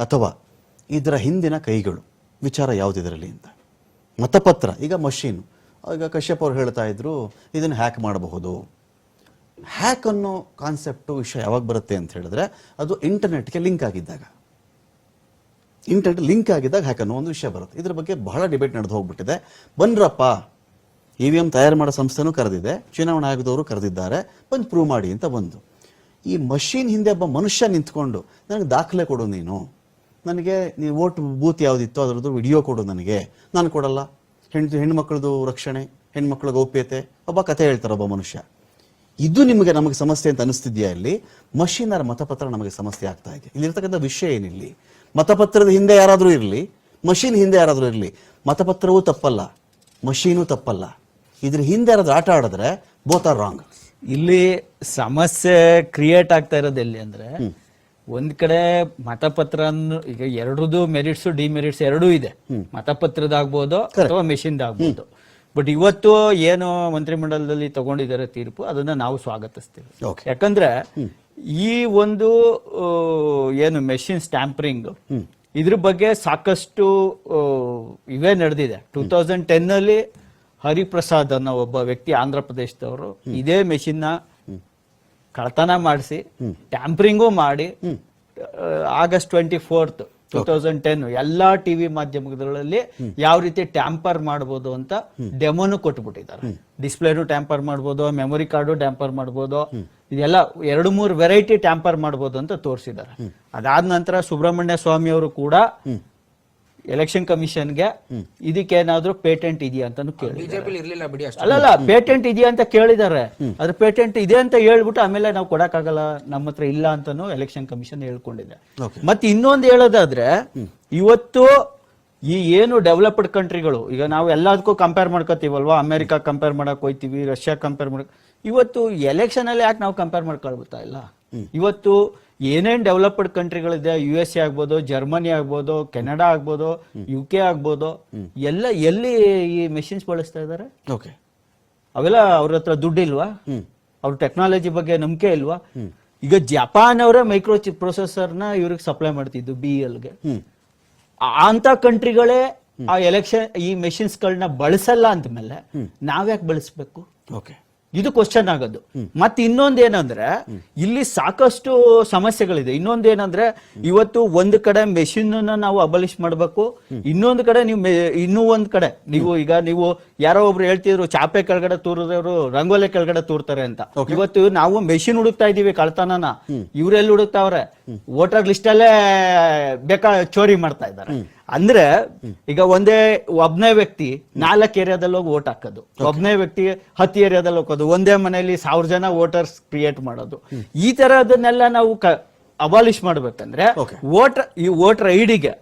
ಅಥವಾ ಇದರ ಹಿಂದಿನ ಕೈಗಳು, ವಿಚಾರ ಯಾವುದಿದರಲ್ಲಿ ಅಂತ. ಮತಪತ್ರ, ಈಗ ಮಷೀನು. ಈಗ ಕಶ್ಯಪ್ ಅವ್ರು ಹೇಳ್ತಾ ಇದ್ರು, ಇದನ್ನು ಹ್ಯಾಕ್ ಮಾಡಬಹುದು. ಹ್ಯಾಕ್ ಅನ್ನೋ ಕಾನ್ಸೆಪ್ಟು ವಿಷಯ ಯಾವಾಗ ಬರುತ್ತೆ ಅಂತ ಹೇಳಿದ್ರೆ, ಅದು ಇಂಟರ್ನೆಟ್ಗೆ ಲಿಂಕ್ ಆಗಿದ್ದಾಗ. ಇಂಟರ್ನೆಟ್ ಲಿಂಕ್ ಆಗಿದ್ದಾಗ ಹ್ಯಾಕ್ ಅನ್ನೋ ಒಂದು ವಿಷಯ ಬರುತ್ತೆ. ಇದ್ರ ಬಗ್ಗೆ ಬಹಳ ಡಿಬೇಟ್ ನಡೆದು ಹೋಗ್ಬಿಟ್ಟಿದೆ. ಬನ್ರಪ್ಪ ಇ ವಿ ಎಂ ತಯಾರು ಮಾಡೋ ಸಂಸ್ಥೆನೂ ಕರೆದಿದೆ, ಚುನಾವಣಾ ಆಯೋಗದವರು ಕರೆದಿದ್ದಾರೆ, ಬಂದು ಪ್ರೂವ್ ಮಾಡಿ ಅಂತ ಬಂದು. ಈ ಮಷೀನ್ ಹಿಂದೆ ಒಬ್ಬ ಮನುಷ್ಯ ನಿಂತ್ಕೊಂಡು, ನನಗೆ ದಾಖಲೆ ಕೊಡು ನೀನು. ನನಗೆ ನೀವು ಓಟ್ ಬೂತ್ ಯಾವುದಿತ್ತು ಅದರದ್ದು ವಿಡಿಯೋ ಕೊಡು ನನಗೆ. ನಾನು ಕೊಡಲ್ಲ. ಹೆಣ್ಣು ಹೆಣ್ಮಕ್ಳದ್ದು ರಕ್ಷಣೆ ಹೆಣ್ಮಕ್ಳ ಗೌಪ್ಯತೆ. ಒಬ್ಬ ಕತೆ ಹೇಳ್ತಾರೆ ಒಬ್ಬ ಮನುಷ್ಯ. ಇದು ನಿಮಗೆ ನಮಗೆ ಸಮಸ್ಯೆ ಅಂತ ಅನಿಸ್ತಿದ್ಯಾ ಇಲ್ಲಿ? ಮಷೀನರ ಮತಪತ್ರ ನಮಗೆ ಸಮಸ್ಯೆ ಆಗ್ತಾ ಇದೆ. ಇಲ್ಲಿರ್ತಕ್ಕಂಥ ವಿಷಯ ಏನಿಲ್ಲಿ? ಮತಪತ್ರದ ಹಿಂದೆ ಯಾರಾದರೂ ಇರಲಿ? ಮಷೀನ್ ಹಿಂದೆ ಯಾರಾದರೂ ಇರಲಿ? ಮತಪತ್ರವೂ ತಪ್ಪಲ್ಲ. ಮಷೀನು ತಪ್ಪಲ್ಲ. ಇದ್ರ ಹಿಂದೆ ಯಾರಾದ್ರೂ ಆಟ ಆಡಿದ್ರೆ ಬೋತ್ ಆರ್ ರಾಂಗ್ ಇಲ್ಲಿ ಸಮಸ್ಯೆ ಕ್ರಿಯೇಟ್ ಆಗ್ತಾ ಇರೋದು ಎಲ್ಲಿ ಅಂದ್ರೆ ಒಂದ್ ಕಡೆ ಮತಪತ್ರ ಅನ್ನು- ಈಗ ಎರಡೂ ಮೆರಿಟ್ಸ್ ಡಿಮೆರಿಟ್ಸ್ ಎರಡೂ ಇದೆ. ಮತಪತ್ರದಾಗ್ಬೋದು ಅಥವಾ ಮೆಷಿನ್ ಆಗ್ಬೋದು ಬಟ್ ಇವತ್ತು ಏನು ಮಂತ್ರಿಮಂಡಲದಲ್ಲಿ ತಗೊಂಡಿದ್ದಾರೆ ತೀರ್ಪು ಅದನ್ನ ನಾವು ಸ್ವಾಗತಿಸ್ತೀವಿ. ಯಾಕಂದ್ರೆ ಈ ಒಂದು ಏನು ಮೆಷಿನ್ ಸ್ಟ್ಯಾಂಪರಿಂಗ್ ಇದ್ರ ಬಗ್ಗೆ ಸಾಕಷ್ಟು ಇವೇ ನಡೆದಿದೆ. ಟೂ ತೌಸಂಡ್ ಟೆನ್ ಅಲ್ಲಿ ಹರಿಪ್ರಸಾದ್ ಅನ್ನೋ ಒಬ್ಬ ವ್ಯಕ್ತಿ ಆಂಧ್ರ ಪ್ರದೇಶದವರು ಇದೇ ಮೆಷಿನ್ನ ನ ಕಳ್ತನ ಮಾಡಿಸಿ ಟ್ಯಾಂಪರಿಂಗು ಮಾಡಿ August twenty fourth two thousand ten ಎಲ್ಲಾ ಟಿವಿ ಮಾಧ್ಯಮಗಳಲ್ಲಿ ಯಾವ ರೀತಿ ಟ್ಯಾಂಪರ್ ಮಾಡಬಹುದು ಅಂತ ಡೆಮೋನು ಕೊಟ್ಬಿಟ್ಟಿದ್ದಾರೆ. ಡಿಸ್ಪ್ಲೇನು ಟ್ಯಾಂಪರ್ ಮಾಡಬಹುದು ಮೆಮೊರಿ ಕಾರ್ಡು ಟ್ಯಾಂಪರ್ ಮಾಡಬಹುದು ಇದೆಲ್ಲ ಎರಡು ಮೂರು ವೆರೈಟಿ ಟ್ಯಾಂಪರ್ ಮಾಡಬಹುದು ಅಂತ ತೋರಿಸಿದ್ದಾರೆ. ಅದಾದ ನಂತರ ಸುಬ್ರಹ್ಮಣ್ಯ ಸ್ವಾಮಿ ಅವರು ಕೂಡ ಎಲೆಕ್ಷನ್ ಕಮಿಷನ್ಗೆ ಇದಕ್ಕೇನಾದ್ರೂ ಪೇಟೆಂಟ್ ಇದೆಯಾ ಅಂತಾನು ಕೇಳಿ ಬಿಜೆಪಿ ಇರ್ಲಿಲ್ಲ ಬಿಡಿ ಅಷ್ಟು. ಅಲ್ಲಲ್ಲ ಪೇಟೆಂಟ್ ಇದೆಯಾ ಅಂತ ಕೇಳಿದ್ದಾರೆ. ಅದ್ರ ಪೇಟೆಂಟ್ ಇದೆ ಅಂತ ಹೇಳ್ಬಿಟ್ಟು ಆಮೇಲೆ ನಾವು ಕೊಡಕ್ಕಾಗಲ್ಲ ನಮ್ಮ ಹತ್ರ ಇಲ್ಲ ಅಂತಾನು ಎಲೆಕ್ಷನ್ ಕಮಿಷನ್ ಹೇಳ್ಕೊಂಡಿದೆ. ಮತ್ತೆ ಇನ್ನೊಂದು ಹೇಳೋದಾದ್ರೆ ಇವತ್ತು ಈ ಏನು ಡೆವಲಪ್ಡ್ ಕಂಟ್ರಿಗಳು ಈಗ ನಾವು ಎಲ್ಲದಕ್ಕೂ ಕಂಪೇರ್ ಮಾಡ್ಕೋತೀವಲ್ವಾ? ಅಮೆರಿಕ ಕಂಪೇರ್ ಮಾಡಕ್ ಹೋಯ್ತೀವಿ ರಷ್ಯಾ ಕಂಪೇರ್ ಮಾಡಕ್ ಇವತ್ತು ಎಲೆಕ್ಷನ್ ಅಲ್ಲಿ ಯಾಕೆ ನಾವು ಕಂಪೇರ್ ಮಾಡ್ಕೊಳ್ಬಿಡ್ತಾ ಇಲ್ಲ? ಇವತ್ತು ಏನೇನ್ ಡೆವಲಪ್ಡ್ ಕಂಟ್ರಿಗಳಿದೆ ಯು ಎಸ್ ಎ ಆಗ್ಬೋದು ಜರ್ಮನಿ ಆಗ್ಬೋದು ಕೆನಡಾ ಆಗ್ಬೋದು ಯು ಕೆ ಆಗ್ಬೋದು ಎಲ್ಲ ಎಲ್ಲಿ ಈ ಮೆಷಿನ್ಸ್ ಬಳಸ್ತಾ ಇದ್ದಾರೆ ಓಕೆ ಅವೆಲ್ಲ ಅವ್ರ ಹತ್ರ ದುಡ್ಡು ಇಲ್ವಾ? ಅವ್ರ ಟೆಕ್ನಾಲಜಿ ಬಗ್ಗೆ ನಂಬಿಕೆ ಇಲ್ವಾ? ಈಗ ಜಪಾನ್ ಅವರೇ ಮೈಕ್ರೋ ಚಿಪ್ ಪ್ರೊಸೆಸರ್ನ ಇವ್ರಿಗೆ ಸಪ್ಲೈ ಮಾಡ್ತಿದ್ದು ಬಿ ಎಲ್ಗೆ ಗೆ ಅಂತ ಕಂಟ್ರಿಗಳೇ ಆ ಎಲೆಕ್ಷನ್ ಈ ಮೆಷಿನ್ಸ್ ಗಳನ್ನ ಬಳಸಲ್ಲ ಅಂದ್ಮೇಲೆ ನಾವ್ಯಾಕೆ ಬಳಸ್ಬೇಕು? ಓಕೆ ಇದು ಕ್ವಶನ್ ಆಗೋದು ಮತ್ತೆ ಇನ್ನೊಂದೇನಂದ್ರೆ ಇಲ್ಲಿ ಸಾಕಷ್ಟು ಸಮಸ್ಯೆಗಳಿದೆ. ಇನ್ನೊಂದೇನಂದ್ರೆ ಇವತ್ತು ಒಂದು ಕಡೆ ಮೆಷಿನ್ ನಾವು ಅಬಲಿಷ್ ಮಾಡ್ಬೇಕು ಇನ್ನೊಂದು ಕಡೆ ನೀವು ಮೆ- ಇನ್ನೂ ಒಂದ್ ಕಡೆ. ನೀವು ಈಗ ನೀವು ಯಾರೋ ಒಬ್ರು ಹೇಳ್ತಿದ್ರು ಚಾಪೆ ಕೆಳಗಡೆ ತೂರಿದವರು ರಂಗೋಲೆ ಕೆಳಗಡೆ ತೂರ್ತಾರೆ ಅಂತ. ಇವತ್ತು ನಾವು ಮೆಷಿನ್ ಹುಡುಕ್ತಾ ಇದೀವಿ ಕಳ್ತನನ. ಇವ್ರೆಲ್ಲಿ ಹುಡುಕ್ತಾವ್ರೆ? ವೋಟರ್ ಲಿಸ್ಟ್ ಅಲ್ಲೇ ಬೇಕಾ ಚೋರಿ ಮಾಡ್ತಾ ಇದ್ದಾರೆ. ಅಂದ್ರೆ ಈಗ ಒಂದೇ ಒಬ್ನೇ ವ್ಯಕ್ತಿ ನಾಲ್ಕು ಏರಿಯಾದಲ್ಲಿ ಹೋಗಿ ವೋಟ್ ಹಾಕೋದು. ಒಬ್ನೇ ವ್ಯಕ್ತಿ ಹತ್ತು ಏರಿಯಾದಲ್ಲಿ ಹೋಗೋದು. ಒಂದೇ ಮನೆಯಲ್ಲಿ ಸಾವಿರ ಜನ ವೋಟರ್ಸ್ ಕ್ರಿಯೇಟ್ ಮಾಡೋದು. ಈ ತರದನ್ನೆಲ್ಲ ನಾವು ಅಬಾಲಿಷ್ ಮಾಡ್ಬೇಕಂದ್ರೆ. ವೋಟರ್ ಈ ವೋಟರ್ ಐಡಿಗೆ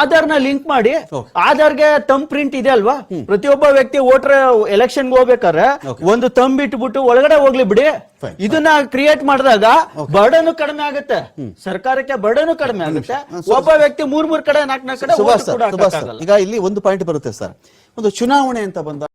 ಆಧಾರ್ನ ಲಿಂಕ್ ಮಾಡಿ. ಆಧಾರ್ಗೆ ತಮ್ ಪ್ರಿಂಟ್ ಇದೆ ಅಲ್ವಾ? ಪ್ರತಿಯೊಬ್ಬ ವ್ಯಕ್ತಿ ವೋಟರ್ ಎಲೆಕ್ಷನ್ ಹೋಗ್ಬೇಕಾದ್ರೆ ಒಂದು ತಂಬ್ ಇಟ್ಬಿಟ್ಟು ಒಳಗಡೆ ಹೋಗ್ಲಿ ಬಿಡಿ. ಇದನ್ನ ಕ್ರಿಯೇಟ್ ಮಾಡಿದಾಗ ಬರ್ಡನು ಕಡಿಮೆ ಆಗುತ್ತೆ. ಸರ್ಕಾರಕ್ಕೆ ಬರ್ಡನು ಕಡಿಮೆ ಆಗುತ್ತೆ. ಒಬ್ಬ ವ್ಯಕ್ತಿ ಮೂರ್ ಮೂರ್ ಕಡೆ ನಾಲ್ಕು ನಾಲ್ಕು ಕಡೆ. ಈಗ ಇಲ್ಲಿ ಒಂದು ಪಾಯಿಂಟ್ ಬರುತ್ತೆ ಸರ್. ಒಂದು ಚುನಾವಣೆ ಅಂತ ಬಂದ